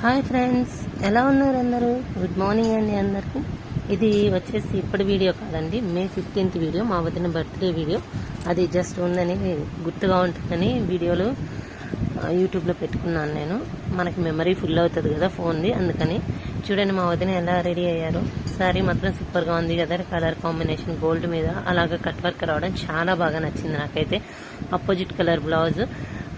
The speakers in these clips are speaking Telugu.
హాయ్ ఫ్రెండ్స్ ఎలా ఉన్నారు అందరూ? గుడ్ మార్నింగ్ అండి అందరికి. ఇది వచ్చేసి ఇప్పటి వీడియో కాదండి మే ఫిఫ్టీన్త్ వీడియో మా వదిన బర్త్డే వీడియో. అది జస్ట్ ఉందని గుర్తుగా ఉంటుందని వీడియోలు యూట్యూబ్లో పెట్టుకున్నాను నేను. మనకి మెమరీ ఫుల్ అవుతుంది కదా ఫోన్ది అందుకని చూడండి మా వదిన ఎలా రెడీ అయ్యారు. సారీ మాత్రం సూపర్గా ఉంది కదా కలర్ కాంబినేషన్ గోల్డ్ మీద అలాగే కట్ వర్క్ రావడం చాలా బాగా నచ్చింది నాకైతే. అపోజిట్ కలర్ బ్లౌజ్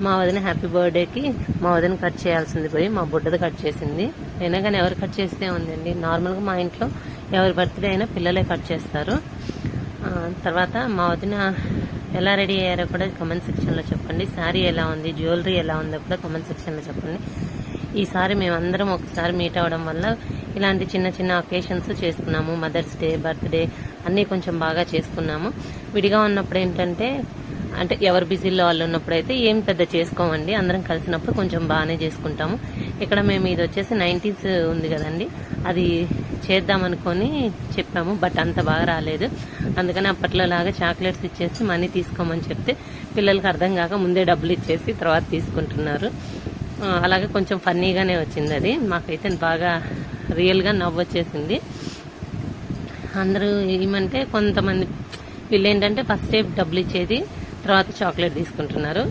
మా వదిన హ్యాపీ బర్త్డేకి మా వదిన కట్ చేయాల్సింది పోయి మా బుడ్డది కట్ చేసింది. అయినా కానీ ఎవరు కట్ చేస్తే ఉందండి. నార్మల్గా మా ఇంట్లో ఎవరి బర్త్డే అయినా పిల్లలే కట్ చేస్తారు. తర్వాత మా వదిన ఎలా రెడీ అయ్యారో కూడా కమెంట్ సెక్షన్లో చెప్పండి. శారీ ఎలా ఉంది? జ్యువెలరీ ఎలా ఉందో కూడా కమెంట్ సెక్షన్లో చెప్పండి. ఈసారి మేమందరం ఒకసారి మీట్ అవ్వడం వల్ల ఇలాంటి చిన్న చిన్న అకేషన్స్ చేసుకున్నాము. మదర్స్ డే బర్త్డే అన్నీ కొంచెం బాగా చేసుకున్నాము. విడిగా ఉన్నప్పుడు ఏంటంటే అంటే ఎవరు బిజీలో వాళ్ళు ఉన్నప్పుడు అయితే ఏం పెద్ద చేసుకోమండి. అందరం కలిసినప్పుడు కొంచెం బాగానే చేసుకుంటాము. ఇక్కడ మేము ఇది వచ్చేసి నైంటీస్ ఉంది కదండి. అది చేద్దామనుకొని చెప్పాము బట్ అంత బాగా రాలేదు. అందుకని అప్పట్లో లాగా చాక్లెట్స్ ఇచ్చేసి మనీ తీసుకోమని చెప్తే పిల్లలకి అర్థం కాక ముందే డబ్బులు ఇచ్చేసి తర్వాత తీసుకుంటున్నారు. అలాగే కొంచెం ఫన్నీగానే వచ్చింది అది. మాకైతే బాగా రియల్గా నవ్వు వచ్చేసింది అందరూ ఏమంటే కొంతమంది వీళ్ళు ఏంటంటే ఫస్ట్ డే డబ్బులు ఇచ్చేది తర్వాత చాక్లెట్ తీసుకుంటున్నారు.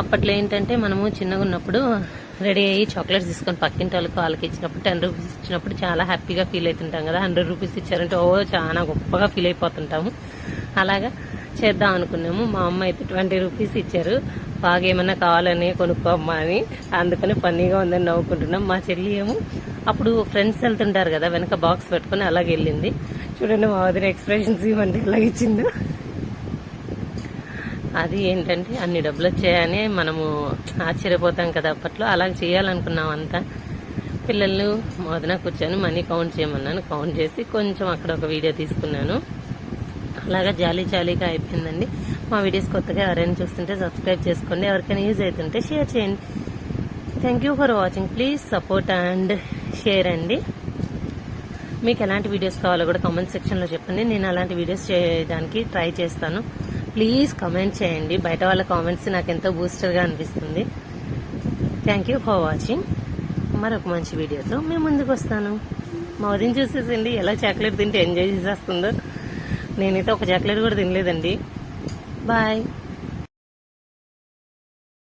అప్పట్లో ఏంటంటే మనము చిన్నగా ఉన్నప్పుడు రెడీ అయ్యి చాక్లెట్స్ తీసుకొని పక్కింటి వాళ్ళకి వాళ్ళకి ఇచ్చినప్పుడు టెన్ రూపీస్ ఇచ్చినప్పుడు చాలా హ్యాపీగా ఫీల్ అవుతుంటాం కదా. హండ్రెడ్ రూపీస్ ఇచ్చారంటే ఓ చాలా గొప్పగా ఫీల్ అయిపోతుంటాము. అలాగా చేద్దాం అనుకున్నాము. మా అమ్మ అయితే ట్వంటీ రూపీస్ ఇచ్చారు. బాగా ఏమన్నా కావాలని కొనుక్కోమ్మా అని అందుకని ఫన్నీగా ఉందని నవ్వుకుంటున్నాం. మా చెల్లి ఏమో అప్పుడు ఫ్రెండ్స్ వెళ్తుంటారు కదా వెనక బాక్స్ పెట్టుకుని అలాగే వెళ్ళింది చూడండి మా వదిన ఎక్స్ప్రెషన్స్ ఇవ్వండి ఎలాగ ఇచ్చిందో. అది ఏంటంటే అన్ని డబ్బులు వచ్చాయని మనము ఆశ్చర్యపోతాం కదా అప్పట్లో. అలా చేయాలనుకున్నాం అంతా. పిల్లలు మొదన కూర్చొని మనీ కౌంట్ చేయమన్నాను. కౌంట్ చేసి కొంచెం అక్కడ ఒక వీడియో తీసుకున్నాను. అలాగా జాలీ జాలీగా అయిపోయిందండి. మా వీడియోస్ కొత్తగా ఎవరైనా చూస్తుంటే సబ్స్క్రైబ్ చేసుకోండి. ఎవరికైనా యూజ్ అవుతుంటే షేర్ చేయండి. Thank you for watching please support and share అండి. మీకు ఎలాంటి వీడియోస్ కావాలో కూడా కామెంట్ సెక్షన్లో చెప్పండి. నేను అలాంటి వీడియోస్ చేయడానికి ట్రై చేస్తాను. ప్లీజ్ కామెంట్ చేయండి. బయట వాళ్ళ కామెంట్స్ నాకు ఎంతో బూస్టర్గా అనిపిస్తుంది. థ్యాంక్ యూ ఫర్ వాచింగ్ మరొక మంచి వీడియోతో మేము ముందుకు వస్తాను. మా వదిన చూసేసండి ఎలా చాక్లెట్ తింటే ఎంజాయ్ చేసేస్తుందో. నేనైతే ఒక చాక్లెట్ కూడా తినలేదండి. బాయ్